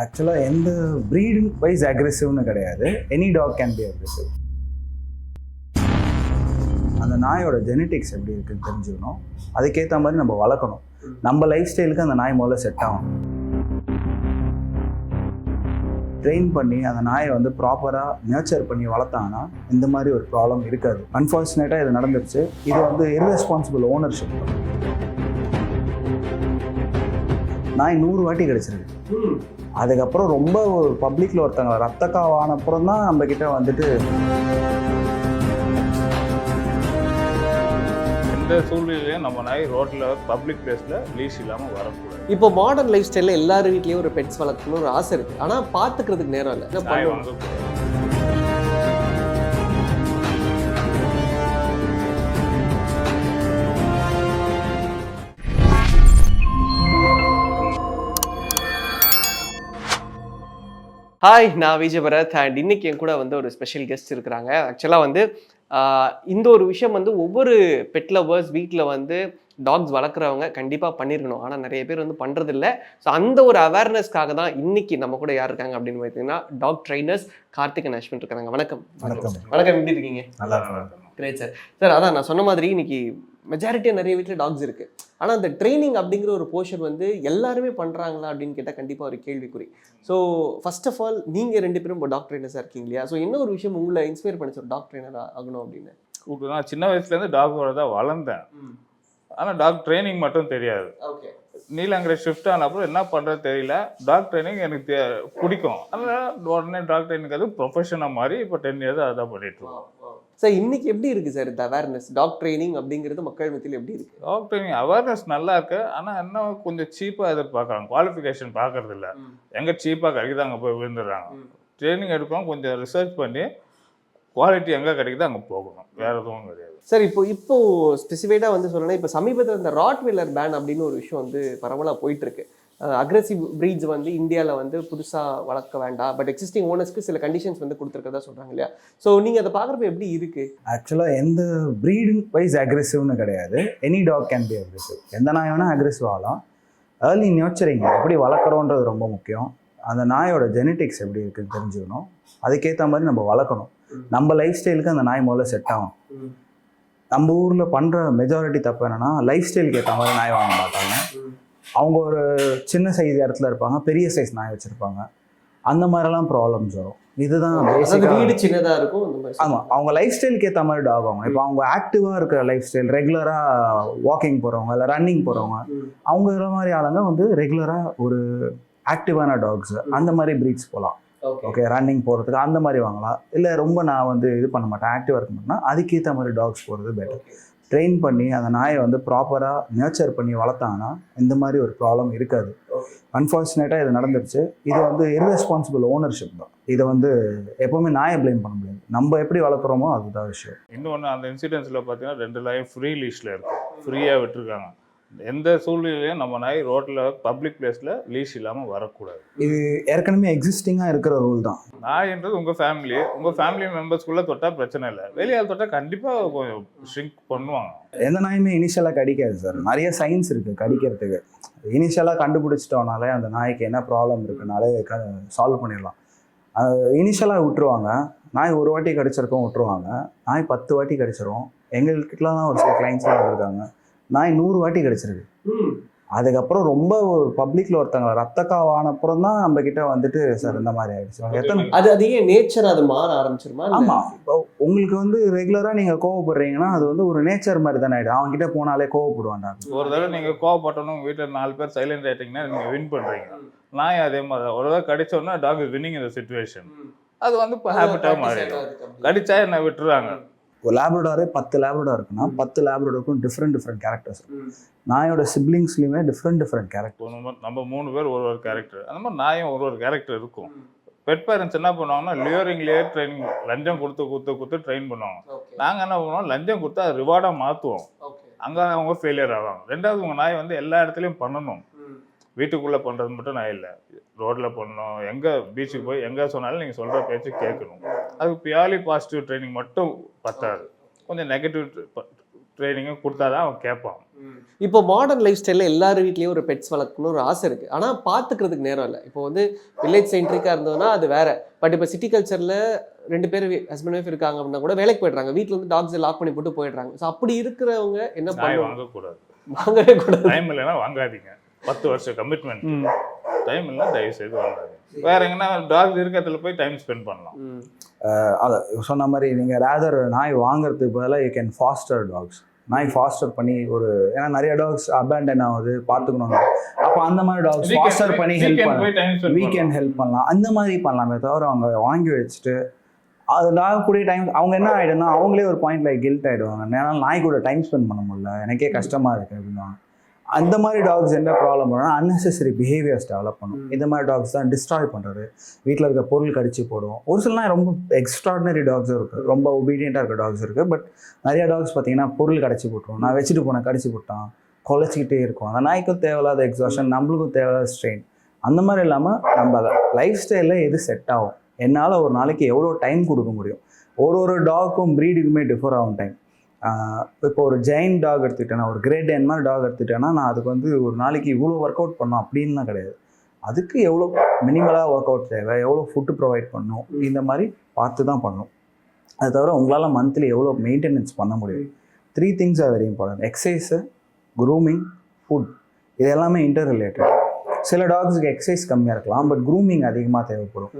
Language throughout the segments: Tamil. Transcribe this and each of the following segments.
ஆக்சுவலாக எந்த ப்ரீடு வைஸ் அக்ரெசிவ்னு கிடையாது. Any dog can be aggressive அந்த நாயோட ஜெனட்டிக்ஸ் எப்படி இருக்குன்னு தெரிஞ்சுக்கணும். அதுக்கேற்ற மாதிரி நம்ம வளர்க்கணும். நம்ம லைஃப் ஸ்டைலுக்கு அந்த நாய் முதல்ல செட் ஆகும் ட்ரெயின் பண்ணி அந்த நாயை வந்து ப்ராப்பராக நேச்சர் பண்ணி வளர்த்தாங்கன்னா இந்த மாதிரி ஒரு ப்ராப்ளம் இருக்காது. அன்ஃபார்ச்சுனேட்டாக இது நடந்துருச்சு. இது வந்து இர்ரெஸ்பான்சிபிள் ஓனர்ஷிப் நாய் நூறு வாட்டி கிடச்சிருக்கு. அதுக்கப்புறம் ரொம்ப ஒரு பப்ளிக்கில் ஒருத்தங்க ரத்த காவான அப்புறம் தான் நம்ம கிட்ட வந்துட்டு எந்த சூழ்நிலையிலையும் நம்ம நாய் ரோட்டில் பப்ளிக் பிளேஸில் லீஷ் இல்லாமல் வரக்கூடாது. இப்போ மாடர்ன் லைஃப் ஸ்டைலில் எல்லார் வீட்லேயும் ஒரு பெட்ஸ் வளர்க்கணும்னு ஒரு ஆசை இருக்கு. ஆனால் பார்த்துக்கிறதுக்கு நேரம் இல்லை. ஹாய் நான் விஜய் பரத் அண்ட் இன்னைக்கு என் கூட வந்து ஒரு ஸ்பெஷல் கெஸ்ட் இருக்கிறாங்க. ஆக்சுவலாக வந்து இந்த ஒரு விஷயம் வந்து ஒவ்வொரு பெட் லவர்ஸ் வீட்டில் வந்து டாக்ஸ் வளர்க்குறவங்க கண்டிப்பாக பண்ணியிருக்கணும் ஆனால் நிறைய பேர் வந்து பண்ணுறதில்ல ஸோ அந்த ஒரு அவேர்னஸ்க்காக தான் இன்னைக்கு நம்ம கூட யார் இருக்காங்க அப்படின்னு பார்த்தீங்கன்னா dog trainers Karthik and Ashwin இருக்காங்க. வணக்கம். வணக்கம். வணக்கம். எப்படி இருக்கீங்க? நல்லா கிரேட் சார் சார் அதான் நான் சொன்ன மாதிரி இன்னைக்கு மெஜாரிட்டியாக நிறைய வீட்டில் டாக்ஸ் இருக்கு. ஆனால் அந்த ட்ரைனிங் அப்படிங்கிற ஒரு போர்ஷன் வந்து எல்லாருமே பண்ணுறாங்களா அப்படின்னு கேட்டால் கண்டிப்பாக ஒரு கேள்விக்குறி. ஸோ ஃபர்ஸ்ட் ஆஃப் ஆல் நீங்கள் ரெண்டு பேரும் இப்போ டாக் ட்ரைனர்ஸாக இருக்கீங்க இல்லையா? ஸோ என்ன ஒரு விஷயம் உங்களை இன்ஸ்பயர் பண்ணி சார் டாக் ட்ரைனர் ஆகணும் அப்படின்னு? கூப்பிட்டு நான் சின்ன வயசுலேருந்து டாகோட தான் வளர்ந்தேன். ஆனால் டாக் ட்ரைனிங் மட்டும் தெரியாது. ஓகே நீலாங்கரை ஷிஃப்ட் ஆன அப்புறம் என்ன பண்ணுறது தெரியல. டாக் ட்ரைனிங் எனக்கு பிடிக்கும். அதனால் உடனே டாக் ட்ரைனிங் அது ப்ரொஃபஷனாக மாதிரி இப்போ டென் இயர்ஸ் அதான் பண்ணிட்டு இருக்கோம். சார் இன்னைக்கு எப்படி இருக்கு சார் இந்த அவேர்னஸ் டாக் ட்ரைனிங் அப்படிங்கிறது மக்கள் மத்தியில் எப்படி இருக்கு? டாக் ட்ரைனிங் அவேர்னஸ் நல்லா இருக்கு. ஆனால் இன்னும் கொஞ்சம் சீப்பாக எதிர்பார்க்குறாங்க? குவாலிஃபிகேஷன் பார்க்கறது இல்ல எங்கே சீப்பாக கிடைக்குது அங்கே போய் விழுந்துடுறாங்க. ட்ரைனிங் எடுக்கணும் கொஞ்சம் ரிசர்ச் பண்ணி குவாலிட்டி எங்கே கிடைக்குதோ அங்கே போகணும். வேற எதுவும் கிடையாது. சார் இப்போ இப்போ ஸ்பெசிஃபைடாக வந்து சொல்லணும்னா இப்போ சமீபத்தில் இந்த ராட் வீலர் பேன் அப்படின்னு ஒரு விஷயம் வந்து பரவலாக போயிட்டு இருக்கு. அக்ரெசிவ் ப்ரீட்ஸ் வந்து இந்தியாவில் வந்து புதுசாக வளர்க்க வேண்டாம். பட் எக்ஸிஸ்டிங் ஓனர்ஸ்க்கு சில கண்டிஷன்ஸ் வந்து கொடுத்துருக்கதா சொல்கிறாங்க இல்லையா? ஸோ நீங்கள் அதை பார்க்குறப்ப எப்படி இருக்கு? ஆக்சுவலாக எந்த ப்ரீடு வைஸ் அக்ரெசிவ்னு கிடையாது. Any dog can be aggressive எந்த நாய் வேணால் அக்ரெசிவ் ஆகலாம். ஏர்லி நியூச்சரிங் எப்படி வளர்க்குறோன்றது ரொம்ப முக்கியம். அந்த நாயோட ஜெனட்டிக்ஸ் எப்படி இருக்குன்னு தெரிஞ்சுக்கணும். அதுக்கேற்ற மாதிரி நம்ம வளர்க்கணும். நம்ம லைஃப் ஸ்டைலுக்கு அந்த நாய் முதல்ல செட் ஆகும் நம்ம ஊரில் பண்ணுற மெஜாரிட்டி தப்பு என்னன்னா லைஃப் ஸ்டைலுக்கு ஏற்ற மாதிரி நாய் வாங்க மாட்டாங்க. அவங்க ஒரு சின்ன சைஸ் இடத்துல இருப்பாங்க பெரிய சைஸ் நாய் வச்சுருப்பாங்க. அந்த மாதிரிலாம் ப்ராப்ளம்ஸ் வரும். இதுதான் வீடு சின்னதாக இருக்கும் ஆமாம் அவங்க லைஃப் ஸ்டைலுக்கு ஏற்ற மாதிரி டாக் வாங்கணும் இப்போ அவங்க ஆக்டிவாக இருக்கிற லைஃப் ஸ்டைல் ரெகுலராக வாக்கிங் போகிறவங்க இல்லை ரன்னிங் போகிறவங்க. அவங்க மாதிரி ஆளுங்க வந்து ரெகுலராக ஒரு ஆக்டிவான டாக்ஸ் அந்த மாதிரி ப்ரீட்ஸ் போகலாம் ஓகே ஓகே ரன்னிங் போகிறதுக்கு அந்த மாதிரி வாங்கலாம். இல்லை ரொம்ப நான் வந்து இது பண்ண மாட்டேன் ஆக்டிவாக இருக்க மாட்டேன்னா அதுக்கேற்ற மாதிரி டாக்ஸ் போகிறது பெட்டர் ட்ரெயின் பண்ணி அந்த நாயை வந்து ப்ராப்பராக நேச்சர் பண்ணி வளர்த்தாங்கன்னா இந்த மாதிரி ஒரு ப்ராப்ளம் இருக்காது. அன்ஃபார்ச்சுனேட்டாக இது நடந்துருச்சு. இது வந்து இர்ரெஸ்பான்சிபிள் ஓனர்ஷிப் தான். இதை வந்து எப்போவுமே நாயை ப்ளேம் பண்ண முடியாது. நம்ம எப்படி வளர்க்குறோமோ அதுதான் விஷயம். இன்னொன்று அந்த இன்சிடென்ட்ஸில் பார்த்தீங்கன்னா ரெண்டு லைஃப் ஃப்ரீ லீஷில் இருக்கும் ஃப்ரீயாக விட்டுருக்காங்க. எந்த சூழ்நிலையிலையும் நம்ம நாய் ரோட்டில் பப்ளிக் பிளேஸில் லீஷ் இல்லாமல் வரக்கூடாது. இது ஏற்கனவே எக்ஸிஸ்டிங்காக இருக்கிற ரூல் தான். நாய்ன்றது உங்கள் ஃபேமிலி உங்கள் ஃபேமிலி மெம்பர்ஸ்குள்ளே தொட்டால் பிரச்சனை இல்லை. வெளியால் தொட்டால் கண்டிப்பாக கொஞ்சம் ஷ்ரிங்க் பண்ணுவாங்க. எந்த நாயுமே இனிஷியலாக கடிக்காது சார் நிறைய சயின்ஸ் இருக்குது கடிக்கிறதுக்கு. இனிஷியலாக கண்டுபிடிச்சிட்டோனாலே அந்த நாய்க்கு என்ன ப்ராப்ளம் இருக்குனாலே க சால்வ் பண்ணிடலாம். இனிஷியலாக விட்டுருவாங்க. நாய் ஒரு வாட்டி கடிச்சிருக்கோம் விட்டுருவாங்க. நாய் பத்து வாட்டி கடிச்சிரும். எங்கள்கிட்டலாம் தான் ஒரு சில கிளைண்ட்ஸ்லாம் இருக்காங்க நாய் நூறு வாட்டி கடிச்சிருக்கு. அதுக்கப்புறம் ரொம்ப ஒரு பப்ளிக்கில் ஒருத்தங்க ரத்த காவான அப்புறம் தான் நம்ம கிட்ட வந்துட்டு சார் இந்த மாதிரி ஆயிடுச்சு. எத்தனை அது அது ஏன் நேச்சர் அது மாற ஆரம்பிச்சிருமா? இல்ல? ஆமா. இப்போ உங்களுக்கு வந்து ரெகுலரா நீங்க கோவப்படுறீங்கன்னா அது வந்து ஒரு நேச்சர் மாதிரி தானே ஆயிடும். அவங்க கிட்ட போனாலே கோவப்படுவான்டா. ஒரு தடவை நீங்கள் கோவப்பட்டணும் வீட்டில் நாலு பேர் சைலண்ட் ஆகிட்டிங்கன்னா நீங்கள் வின் பண்ணுறீங்க நாய் அதே மாதிரி ஒரு தடவை கடிச்சோன்னா டாக் இஸ் வின்னிங் இந்த சுச்சுவேஷன் அது வந்து இப்போ ஹேபிட்டாக மாறிடும். கடிச்சா என்ன விட்டுறாங்க ஒரு லேப்ரடாரே பத்து லேப்ரடார் இருக்குன்னா பத்து லேப்ரடாருக்கும் டிஃப்ரெண்ட் டிஃப்ரெண்ட் கேரக்டர்ஸ் நாயோட சிப்ளிங்ஸ்லயுமே டிஃப்ரெண்ட் டிஃப்ரெண்ட் கேரக்டர் நம்ம நம்ம மூணு பேர் ஒரு ஒரு கேரக்டர் அந்த மாதிரி நாயும் ஒரு ஒரு கேரக்டர் இருக்கும். பெட் பேரண்ட்ஸ் என்ன பண்ணுவாங்கன்னா லியரிங்லேயே ட்ரைனிங் லஞ்சம் கொடுத்து கொடுத்து கொடுத்து ட்ரெயின் பண்ணுவாங்க. நாங்கள் என்ன பண்ணுவோம் லஞ்சம் கொடுத்து அதை ரிவார்டாக மாற்றுவோம் அங்கே அவங்க ஃபெயிலியர் ஆவாங்க. ரெண்டாவது உங்கள் நாய் வந்து எல்லா இடத்துலையும் பண்ணணும். வீட்டுக்குள்ளே பண்ணுறது மட்டும் நான் இல்லை. ரோட்டில் பண்ணணும் எங்கே பீச்சுக்கு போய் எங்கே சொன்னாலும் நீங்கள் சொல்கிற பேச்சு கேட்கணும். அது பியாலி பாசிட்டிவ் ட்ரைனிங் மட்டும் பத்தாது. கொஞ்சம் நெகட்டிவ் ட்ரைனிங்கும் கொடுத்தா தான் அவன் கேட்பான். இப்போ மாடர்ன் லைஃப் ஸ்டைலில் எல்லார் வீட்லேயும் ஒரு பெட்ஸ் வளர்க்கணும்னு ஒரு ஆசை இருக்குது ஆனால் பார்த்துக்கிறதுக்கு நேரம் இல்லை. இப்போ வந்து வில்லேஜ் சென்ட்ரிக்காக இருந்தோம்னா அது வேற. பட் இப்போ சிட்டி கல்ச்சரில் ரெண்டு பேர் ஹஸ்பண்ட் ஒய்ஃப் இருக்காங்க அப்படின்னா கூட வேலைக்கு போயிடுறாங்க. வீட்டில் வந்து டாக்ஸை லாக் பண்ணி போட்டு போயிடுறாங்க. ஸோ அப்படி இருக்கிறவங்க என்ன பண்ணுவாங்க வாங்கக்கூடாது. வாங்கவே கூடாது. டைம் இல்லைன்னா வாங்காதீங்க. பத்து வருஷம் கமிட்மெண்ட் டைம் இல்லைன்னா தயவு செய்து வாங்காதீங்க. வேற எங்கன்னா டாக் இருக்கிறதுல போய் டைம் ஸ்பெண்ட் பண்ணலாம். அதை சொன்ன மாதிரி நீங்கள் ரேதர் நாய் வாங்குறதுக்கு பதிலாக யூ கேன் ஃபாஸ்டர் டாக்ஸ் நாய் ஃபாஸ்டர் பண்ணி ஒரு ஏன்னா நிறைய டாக்ஸ் அபேண்டன் ஆகுது பார்த்துக்கணும் அப்போ அந்த மாதிரி டாக்ஸ் ஃபாஸ்டர் பண்ணி ஹெல்ப் பண்ணலாம். வீக்கெண்ட் ஹெல்ப் பண்ணலாம். அந்த மாதிரி பண்ணலாமே தவிர அவங்க வாங்கி வச்சுட்டு அது டாக் கூட டைம் அவங்க என்ன ஆகிடும்னா அவங்களே ஒரு பாயிண்ட்ல கில்ட் ஆகிடுவாங்க ஏன்னா நாய் கூட டைம் ஸ்பெண்ட் பண்ண முடியல. எனக்கே கஷ்டமா இருக்கு அப்படின்னா அந்த மாதிரி டாக்ஸ் என்ன ப்ராப்ளம் பண்ணா அன்னெசரி பிஹேவியர்ஸ் டெவலப் பண்ணும். இந்த மாதிரி டாக்ஸ் தான் டிஸ்ட்ராய் பண்ணுறது வீட்டில் இருக்க பொருள் கடிச்சு போடும். ஒரு சில நாய் ரொம்ப எக்ஸ்ட்ராடினரி டாக்ஸும் இருக்குது ரொம்ப ஒபீடியண்ட்டாக இருக்க டாக்ஸ் இருக்குது பட் நிறைய டாக்ஸ் பார்த்தீங்கன்னா பொருள் கடிச்சு போட்டுரும். நான் வச்சுட்டு போனேன் கடிச்சு போட்டான். குலைச்சிக்கிட்டே இருக்கும். அந்த நாய்க்கும் தேவையில்லாத எக்ஸாஷன் நம்மளுக்கும் தேவையில்லாத ஸ்ட்ரெயின் அந்த மாதிரி இல்லாமல் நம்ம லைஃப் ஸ்டைலில் எது செட் ஆகும்? என்னால் ஒரு நாளைக்கு எவ்வளோ டைம் கொடுக்க முடியும்? ஒரு ஒரு டாக்கும் ப்ரீடுக்குமே டிஃபர் ஆகும் டைம் இப்போ ஒரு ஜெயின் டாக் எடுத்துக்கிட்டேன்னா ஒரு கிரேட் என் மாதிரி டாக் எடுத்துக்கிட்டேன்னா நான் அதுக்கு வந்து ஒரு நாளைக்கு இவ்வளோ ஒர்க் அவுட் பண்ணோம் அப்படின்லாம் கிடையாது. அதுக்கு எவ்வளோ மினிமலாக ஒர்க் அவுட் தேவை எவ்வளோ ஃபுட்டு ப்ரொவைட் பண்ணும் இந்த மாதிரி பார்த்து தான் பண்ணணும் அது தவிர உங்களால் மந்த்லி எவ்வளோ மெயின்டெனன்ஸ் பண்ண முடியும். Three things are very important exercise grooming food இது எல்லாமே இன்டர் ரிலேட்டட் சில டாக்ஸுக்கு எக்ஸசைஸ் கம்மியாக இருக்கலாம் பட் க்ரூமிங் அதிகமாக தேவைப்படும்.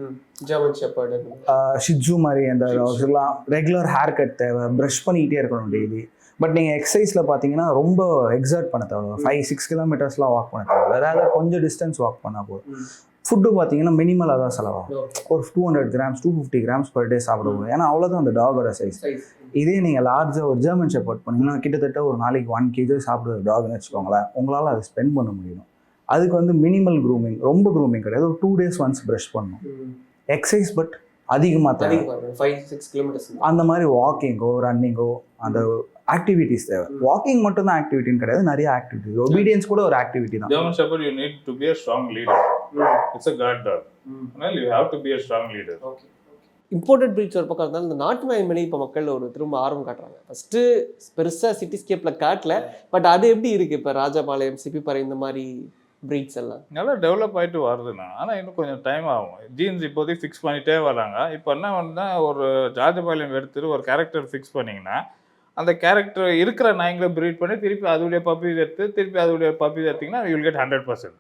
ஷிட்ஜு மாதிரி அந்த டாக்ஸ்லாம் ரெகுலர் ஹேர் கட் தேவை ப்ரஷ் பண்ணிக்கிட்டே இருக்கணும் டெய்லி பட் நீங்கள் எக்ஸசைஸில் பார்த்தீங்கன்னா ரொம்ப எக்ஸர்ட் பண்ண தேவை. ஃபைவ் சிக்ஸ் கிலோமீட்டர்ஸ்லாம் வாக் பண்ண தேவை. அதாவது கொஞ்சம் டிஸ்டன்ஸ் வாக் பண்ணால் போதும். ஃபுட்டு பார்த்தீங்கன்னா மினிமலாக தான் செலவாகும். ஒரு two hundred grams two fifty grams per day சாப்பிடுவோம் ஏன்னா அவ்வளோதான் அந்த டாகோட சைஸ் இதே நீங்கள் லார்ஜாக ஒரு ஜெர்மன் ஷெப்பர்ட் பண்ணீங்கன்னா கிட்டத்தட்ட ஒரு நாளைக்கு ஒன் கேஜி சாப்பிடுற டாக்னு வச்சுக்கோங்களேன். உங்களால் அதை ஸ்பெண்ட் பண்ண முடியும். அதுக்கு வந்து மினிமல் க்ரூமிங் ரொம்ப க்ரூமிங் கிடையாது. ஒரு டூ டேஸ் ஒன்ஸ் ப்ரஷ் பண்ணணும். எக்ஸசைஸ் பட் அதிகமாக தேவை. ஃபைவ் சிக்ஸ் கிலோமீட்டர்ஸ் அந்த மாதிரி வாக்கிங்கோ ரன்னிங்கோ அந்த ஆக்டிவிட்டிஸ் தேவை. வாக்கிங் மட்டும் தான் ஆக்டிவிட்டின்னு கிடையாது. நிறைய ஆக்டிவிட்டிஸ் ஒபீடியன்ஸ் கூட ஒரு ஆக்டிவிட்டி தான். Shepherd, you need to be a strong leader. It's a guard dog. Well, you have to be a strong leader. Imported breeds ஒரு பக்கம் இருந்தாலும் இந்த நாட்டு நாய் மேலே இப்போ மக்கள் ஒரு திரும்ப ஆர்வம் காட்டுறாங்க. ஃபஸ்ட்டு பெருசாக சிட்டிஸ்கேப்பில் காட்டல பட் அது எப்படி இருக்குது இப்போ ராஜபாளையம் சிப்பிப்பாறை இந்த மாதிரி ப்ரீட்ஸ் எல்லாம். நல்லா டெவலப் ஆயிட்டு வருதுண்ணா. ஆனால் இன்னும் கொஞ்சம் டைம் ஆகும். ஜீன்ஸ் இப்போதைக்கு ஃபிக்ஸ் பண்ணிட்டே வராங்க. இப்போ என்ன வந்து ஒரு ஜார்ஜபாளையம் எடுத்துட்டு ஒரு கேரக்டர் ஃபிக்ஸ் பண்ணீங்கன்னா அந்த கேரக்டர் இருக்கிற நாய்ங்களை ப்ரீட் பண்ணி திருப்பி அதோடைய பப்பீஸ் எடுத்து திருப்பி அதோடைய பப்பீஸ் எடுத்தீங்கன்னா you'll get hundred percent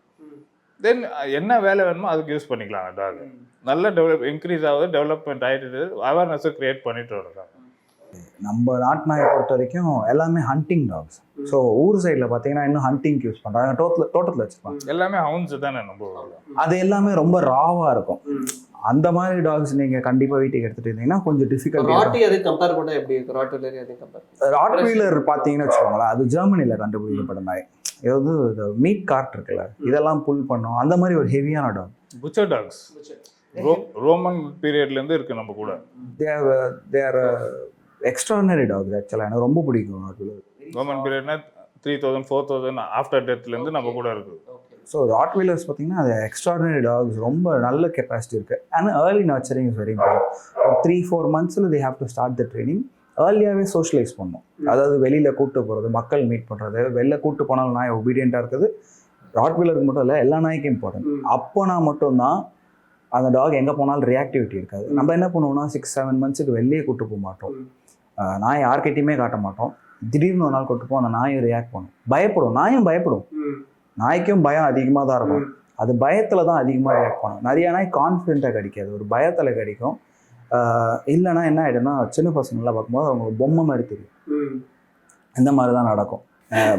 then என்ன வேலை வேணுமோ அதுக்கு யூஸ் பண்ணிக்கலாம். அந்த டாக் நல்ல டெவலப் இன்க்ரீஸ் ஆகுது டெவலப்மெண்ட் ஆகிட்டு அவேர்னஸை க்ரியேட் பண்ணிட்டு வர்றாங்க நம்ம நாட்டு நாயை பொறுத்த வரைக்கும் எல்லாமே ஹண்டிங் டாக்ஸ் ஸோ ஊர் சைடில் பார்த்தீங்கன்னா இன்னும் ஹண்டிங் யூஸ் பண்ணுறாங்க தோட்டத்தில் தோட்டத்தில் வச்சுருப்பாங்க. எல்லாமே ஹவுன்ஸ் தானே நம்ம. அது எல்லாமே ரொம்ப ராவாக இருக்கும். அந்த மாதிரி டாக்ஸ் நீங்கள் கண்டிப்பாக வீட்டுக்கு எடுத்துகிட்டு இருந்தீங்கன்னா கொஞ்சம் டிஃபிகல்ட் ராட்டி அது கம்பேர் பண்ணால் எப்படி இருக்கு ராட்டுலரி அது கம்பேர் ராட் வீலர் பார்த்தீங்கன்னு வச்சுக்கோங்களேன் அது ஜெர்மனியில் கண்டுபிடிக்கப்பட்ட நாய் இது வந்து இந்த மீட் கார்ட் இருக்குல்ல இதெல்லாம் புல் பண்ணும். அந்த மாதிரி ஒரு ஹெவியான டாக் butcher டாக்ஸ் ரோமன் பீரியட்லேருந்து இருக்கு நம்ம கூட. தேர் தேர் எக்ஸ்ட்ரானரி டாக்ஸ் ஆக்சுவலாக எனக்கு ரொம்ப பிடிக்கும் rottweiler Roman பீரியட்னா three thousand four thousand after டெத்லேருந்து நம்ம கூட இருக்கு ஸோ ராட் வீலர்ஸ் பார்த்தீங்கன்னா அது எக்ஸ்ட்ராடினரி டாக்ஸ் ரொம்ப நல்ல கெப்பாசிட்டி இருக்குது and early nurturing is very important ஒரு three four மந்த்ஸில் they have to start the training ஏர்லியாகவே socialise பண்ணும். அதாவது வெளியில் கூட்டு போகிறது மக்கள் மீட் பண்ணுறது வெளில கூட்டு போனாலும் நாய் ஒபீடியண்ட்டாக இருக்குது. ராட் வீலருக்கு மட்டும் இல்லை எல்லா நாய்க்கும் இம்பார்ட்டன்ட் அப்போனா மட்டும்தான் அந்த டாக் எங்கே போனாலும் ரியாக்டிவிட்டி இருக்காது. நம்ம என்ன பண்ணுவோம்னா சிக்ஸ் செவன் மந்த்ஸுக்கு வெளியே கூட்டு போக மாட்டோம். நாய் யார்கிட்டயுமே காட்ட மாட்டோம். திடீர்னு ஒரு நாள் கூட்டு போ அந்த நாயை ரியாக்ட் பண்ணும். பயப்படும் நாயும் பயப்படும் நாய்க்கும் பயம் அதிகமாக தான் இருக்கும். அது பயத்தில் தான் அதிகமாக ரியாக்ட் பண்ணும். நிறைய நாய் கான்ஃபிடென்ட்டாக கடிக்காது. ஒரு பயத்தில் கடிக்கும். இல்லைன்னா என்ன ஆகிடும்னா சின்ன பசங்களாம் பார்க்கும்போது அவங்க பொம்மை மாதிரி தெரியும். இந்த மாதிரி தான் நடக்கும்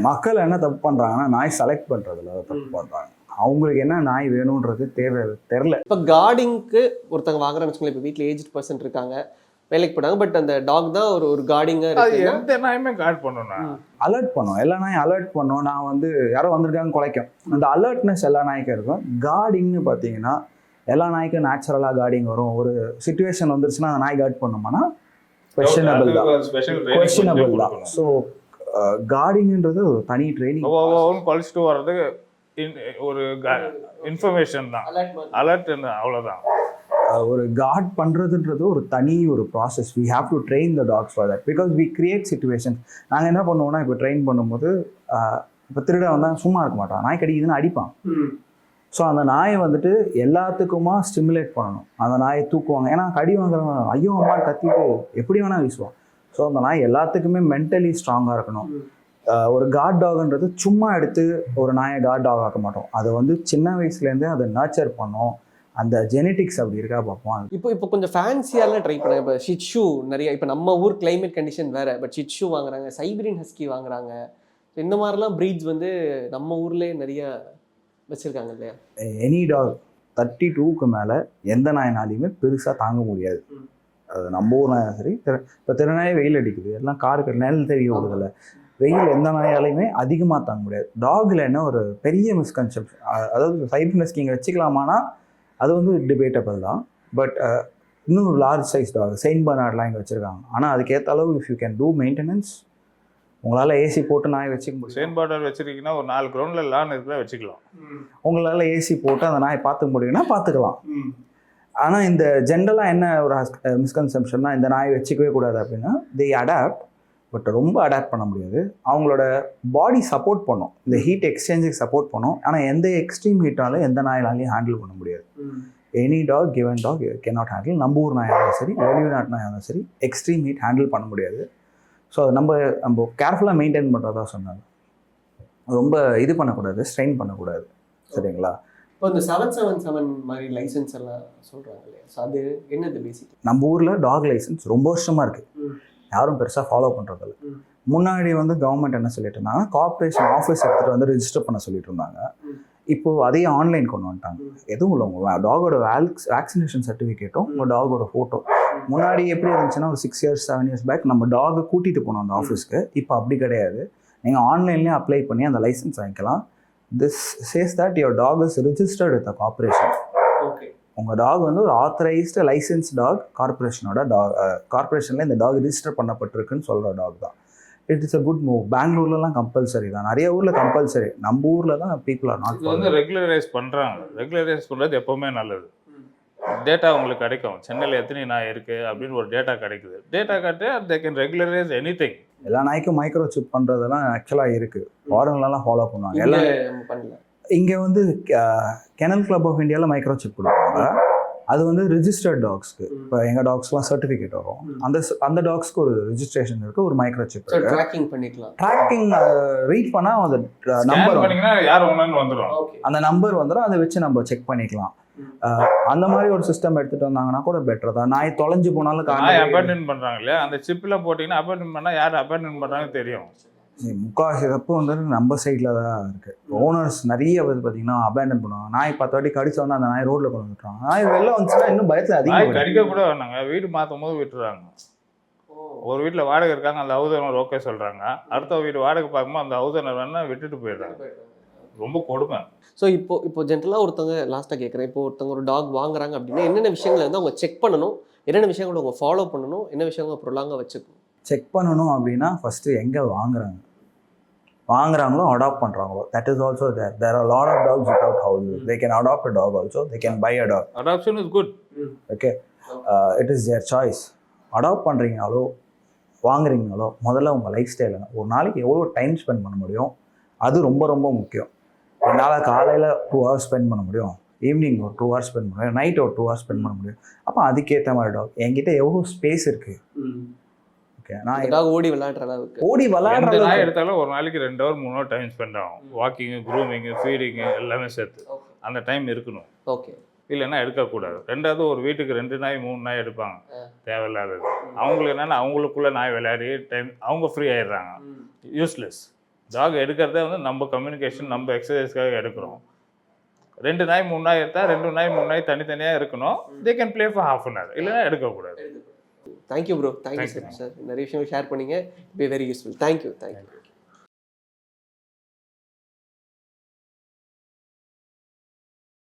மக்கள் என்ன தப்பு பண்ணுறாங்கன்னா நாய் செலக்ட் பண்ணுறதுல தப்பு பண்ணுறாங்க அவங்களுக்கு என்ன நாய் வேணுன்றது தேவை தெரில இப்போ கார்டிங்க்கு ஒருத்தங்க வாங்குறான்னு வச்சுக்கோங்களேன் இப்போ வீட்டில் ஏஜ் பர்சன் இருக்காங்க. வேலைக்கு போனாங்க பட் அந்த டாக் தான் ஒரு ஒரு கார்டிங்காக எந்த நாயுமே கார்ட் பண்ணணும்னா அலர்ட் பண்ணும். எல்லா நாயும் அலர்ட் பண்ணும். நான் வந்து யாரோ வந்திருக்காங்க குலைக்கும். அந்த அலர்ட்னஸ் எல்லா நாய்க்கும் இருக்கும். கார்டிங்னு பார்த்தீங்கன்னா எல்லா நாய்க்கும் நேச்சுரலாக கார்டிங் வரும். ஒரு சுச்சுவேஷன் வந்துருச்சுன்னா அந்த நாய் கார்ட் பண்ணுமானா? கொஷனபிள் தான். கொஷனபிள் தான். ஸோ கார்டிங்ன்றது ஒரு தனி ட்ரைனிங் குளிச்சுட்டு வர்றது in- ஒரு இன்ஃபர்மேஷன் தான். அலர்ட் அவ்வளோதான் ஒரு கார்ட் பண்ணுறதுன்றது ஒரு தனி ஒரு process we have to train the dogs for that because we create situation நாங்கள் என்ன பண்ணுவோம்னா இப்போ ட்ரெயின் பண்ணும்போது இப்போ திருட வந்தால் சும்மா இருக்க மாட்டான். நாய் கடிக்குதுன்னு அடிப்பான். ஸோ அந்த நாயை வந்துட்டு எல்லாத்துக்குமா ஸ்டிமுலேட் பண்ணணும். அந்த நாயை தூக்குவாங்க. ஏன்னா கடி வாங்குறவன் ஐயோ அம்மா கத்திட்டு எப்படி வேணால் வீசுவான். ஸோ அந்த நாய் எல்லாத்துக்குமே மென்டலி ஸ்ட்ராங்காக இருக்கணும். ஒரு காட் டாக்ன்றது சும்மா எடுத்து ஒரு நாயை காட் டாக் ஆக்க மாட்டோம். அதை வந்து சின்ன வயசுலேருந்தே அதை நர்ச்சர் பண்ணோம். அந்த ஜெனட்டிக்ஸ் அப்படி இருக்கா பார்ப்போம். இப்போ இப்போ கொஞ்சம் ஃபேன்சியாலாம் ட்ரை பண்ணாங்க. இப்போ ஷிட்ஷூ நிறைய இப்போ நம்ம ஊர் கிளைமேட் கண்டிஷன் வேற. பட் ஷிட்ஷூ வாங்குறாங்க சைபீரியன் ஹஸ்கி வாங்குறாங்க. இந்த மாதிரிலாம் ப்ரீட்ஸ் வந்து நம்ம ஊர்லயே நிறைய வச்சிருக்காங்க இல்லையா? எனி டாக் தேர்ட்டி டூக்கு மேலே எந்த நாயினாலையுமே பெருசாக தாங்க முடியாது. அது நம்ம ஊர் நாயும் சரி இப்போ திருநாயே வெயில் அடிக்குது. எல்லாம் காருக்கு நிழல் தெரிய விடுதில்ல வெயில் எந்த நாயாலையுமே அதிகமாக தாங்க முடியாது. டாகில் என்ன ஒரு பெரிய மிஸ்கன்செப்ஷன் அதாவது நீங்கள் வச்சுக்கலாமானா அது வந்து டிபேட்டபிள் தான். பட் இன்னும் லார்ஜ் சைஸ் டாக் செயின்ட் பர்னார்ட்லாம் இங்கே வச்சுருக்காங்க. ஆனால் அதுக்கேற்ற அளவு if you can do maintenance உங்களால் ஏசி போட்டு நாய் வச்சுக்க முடியும். செயின் பார்டர் வச்சிருக்கீங்கன்னா ஒரு நாலு கிரவுண்டில் லான் இருக்கிற வச்சுக்கலாம். உங்களால் ஏசி போட்டு அந்த நாயை பார்த்துக்க முடியும்னா பார்த்துக்கலாம். ஆனால் இந்த ஜென்ரலாக என்ன ஒரு மிஸ்கன்செப்ஷன்னா இந்த நாயை வச்சுக்கவே கூடாது அப்படின்னா தே அடாப்ட் பட் ரொம்ப அடாப்ட் பண்ண முடியாது. அவங்களோட பாடி சப்போர்ட் பண்ணும். இந்த ஹீட் எக்ஸ்சேஞ்சுக்கு சப்போர்ட் பண்ணும். ஆனால் எந்த எக்ஸ்ட்ரீம் ஹீட்டாலும் எந்த நாயினாலையும் ஹேண்டில் பண்ண முடியாது. Any dog given dog cannot handle நம்ம ஊர் நாயாக இருந்தாலும் சரி வெளிநாட்டு நாயாக இருந்தாலும் சரி எக்ஸ்ட்ரீம் ஹீட் ஹேண்டில் பண்ண முடியாது. ஸோ நம்ம நம்ம கேர்ஃபுல்லாக மெயின்டைன் பண்ணுறதா சொன்னாங்க. ரொம்ப இது பண்ணக்கூடாது ஸ்ட்ரெயின் பண்ணக்கூடாது. சரிங்களா? இப்போ இந்த செவன் செவன் செவன் மாதிரி லைசன்ஸ் எல்லாம் சொல்றாங்க இல்லையா? ஸோ அது என்னது பேசிக் நம்ம ஊரில் டாக் லைசன்ஸ் ரொம்ப வருஷமாக இருக்குது. யாரும் பெருசாக ஃபாலோ பண்ணுறதில்ல. முன்னாடி வந்து கவர்மெண்ட் என்ன சொல்லிட்டு இருந்தாங்க கார்ப்பரேஷன் ஆஃபீஸ் எடுத்துகிட்டு வந்து ரெஜிஸ்டர் பண்ண சொல்லிட்டு இருந்தாங்க ம். இப்போ அதையே ஆன்லைன் கொண்டு வந்துட்டாங்க. எதுவும் இல்லை உங்கள் டாகோட வேக்ஸ் வேக்சினேஷன் சர்டிஃபிகேட்டும் உங்கள் டாகோட ஃபோட்டோ முன்னாடி எப்படி இருந்துச்சுன்னா ஒரு six years seven years back நம்ம டாகை கூட்டிகிட்டு போனோம் அந்த ஆஃபீஸ்க்கு இப்போ அப்படி கிடையாது. நீங்கள் ஆன்லைன்லேயே அப்ளை பண்ணி அந்த லைசன்ஸ் வாங்கிக்கலாம். This says that your dog is registered with corporation okay உங்கள் டாக் வந்து ஒரு ஆத்தரைஸ்டு லைசன்ஸ் டாக் கார்பரேஷனோட டாக் கார்பரேஷனில் இந்த டாக் ரிஜிஸ்டர் பண்ணப்பட்டிருக்குன்னு சொல்கிற டாக் தான். It is a good move பெங்களூர்லலாம் compulsory தான். நிறைய ஊரில் கம்பல்சரி நம்ம ஊரில் தான் பீப்புள் ஆர் நாட் வந்து ரெகுலரைஸ் பண்ணுறாங்க ரெகுலரைஸ் பண்ணுறது எப்போவுமே நல்லது. டேட்டா உங்களுக்கு கிடைக்கும். சென்னையில் எத்தனை நாய் இருக்குது அப்படின்னு ஒரு டேட்டா கிடைக்குது. டேட்டா காட்டு they can regularise any thing எல்லா நாய்க்கும் மைக்ரோ சிப் பண்ணுறதெல்லாம் ஆக்சுவலாக இருக்குது ஃபாரின்லலாம் ஃபாலோ பண்ணுவாங்க. எல்லாம் பண்ணல. இங்கே வந்து கெனல் கிளப் ஆஃப் இந்தியாவில் மைக்ரோ சிப் கொடுப்பாங்க. அது வந்து ரிஜிஸ்டர்ட் டாக்ஸ்க்கு இப்போ எங்கள் டாக்ஸ்லாம் சர்டிஃபிகேட் வரும். அந்த அந்த டாக்ஸ்க்கு ஒரு ரிஜிஸ்ட்ரேஷன் இருக்குது ஒரு மைக்ரோ சிப் ட்ராக்கிங் பண்ணிக்கலாம். ட்ராக்கிங் ரீட் பண்ணால் அந்த நம்பர் வந்துடும். ஓகே அந்த நம்பர் வந்துடும் அதை வச்சு நம்ம செக் பண்ணிக்கலாம். அந்த மாதிரி ஒரு சிஸ்டம் எடுத்துட்டு வந்தாங்கன்னா கூட பெட்டர் தான். நாய் தொலைஞ்சு போனாலும் அப்பாயின்மெண்ட் பண்ணுறாங்க இல்லையா? அந்த சிப்பில் போட்டிங்கன்னா அப்பாயின்மெண்ட் பண்ணால் யார் அப்பாயின்மெண்ட் பண்ணுறாங்கன்னு தெரியும். முக்கால்வாசி தப்பு வந்து நம்ம சைடில் தான் இருக்கு. ஓனர்ஸ் நிறைய வந்து பார்த்தீங்கன்னா அபேண்டன் பண்ணுவாங்க. நாய் பத்து வாட்டி கடிச்ச உடனே அந்த நாய் ரோட்ல கொண்டு வந்துட்டாங்க நாய் வெளில வந்துச்சுன்னா இன்னும் பயத்தில் அதிகம் கடிக்க கூட வேணாங்க. வீடு மாற்றும் போது விட்டுறாங்க. ஒரு வீட்டில் வாடகை இருக்காங்க அந்த ஹவுஸ் ஓனர் ஓகே சொல்கிறாங்க அடுத்த வீடு வாடகை பார்க்கும்போது அந்த ஹவுஸ் ஓனர் வேணா விட்டுட்டு போயிடுறாங்க. ரொம்ப கொடுமை. ஸோ இப்போ இப்போ ஜென்ரலாக ஒருத்தவங்க லாஸ்ட்டாக கேட்குறேன் இப்போ ஒருத்தவங்க ஒரு டாக் வாங்குறாங்க அப்படின்னா என்னென்ன விஷயங்களை வந்து அவங்க செக் பண்ணணும்? என்னென்ன விஷயங்களை அவங்க ஃபாலோ பண்ணணும்? என்ன விஷயங்களை ப்ரொலாங்காக வச்சுக்கணும்? செக் பண்ணணும் அப்படின்னா ஃபர்ஸ்ட் எங்கே வாங்குறாங்க? வாங்குறாங்களோ அடாப்ட் பண்ணுறாங்களோ that is also there there are lot of dogs without house they can adopt a dog also they can buy a dog adoption is good okay it is their choice adopt பண்ணுறீங்களோ வாங்குறீங்களோ முதல்ல உங்கள் லைஃப் ஸ்டைலுங்க ஒரு நாளைக்கு எவ்வளோ டைம் ஸ்பெண்ட் பண்ண முடியும்? அது ரொம்ப ரொம்ப முக்கியம். என்னால் காலையில் டூ ஹவர்ஸ் ஸ்பெண்ட் பண்ண முடியும். ஈவினிங் ஒரு டூ ஹவர்ஸ் ஸ்பெண்ட் பண்ண முடியும். நைட் ஒரு டூ ஹவர்ஸ் ஸ்பெண்ட் பண்ண முடியும். அப்போ அதுக்கேற்ற மாதிரி டாக் என்கிட்ட எவ்வளோ ஸ்பேஸ் இருக்குது ஓகே. நான் டாக் ஓடி விளையாடுற அளவுக்கு. ஓடி விளாடுறது நாய் எடுத்தாலும் ஒரு நாளைக்கு ரெண்டு ஹவர் மூணு ஹவர் டைம் ஸ்பெண்ட் ஆகும். வாக்கிங்கு க்ரூமிங்கு ஃபீடிங்கு எல்லாமே சேர்த்து. அந்த டைம் இருக்கணும். ஓகே இல்லைன்னா எடுக்கக்கூடாது. ரெண்டாவது ஒரு வீட்டுக்கு ரெண்டு நாய் மூணு நாய் எடுப்பாங்க. தேவையில்லாதது. அவங்களுக்கு என்னன்னா அவங்களுக்குள்ள நாய் விளையாடி டைம் அவங்க ஃப்ரீ ஆயிடுறாங்க. யூஸ்லெஸ் டாக் எடுக்கிறதே வந்து நம்ம கம்யூனிகேஷன் நம்ம எக்ஸசைஸ்க்காக எடுக்கிறோம். ரெண்டு நாய் மூணு நாய் எடுத்தா ரெண்டு நாய் மூணு நாய் தனித்தனியாக இருக்கணும். They can play for half an hour இல்லைன்னா எடுக்கக்கூடாது. Thank you bro thank you Thank you. Sir sir நிறைய விஷயங்கள் ஷேர் பண்ணீங்க. Be very useful thank you thank you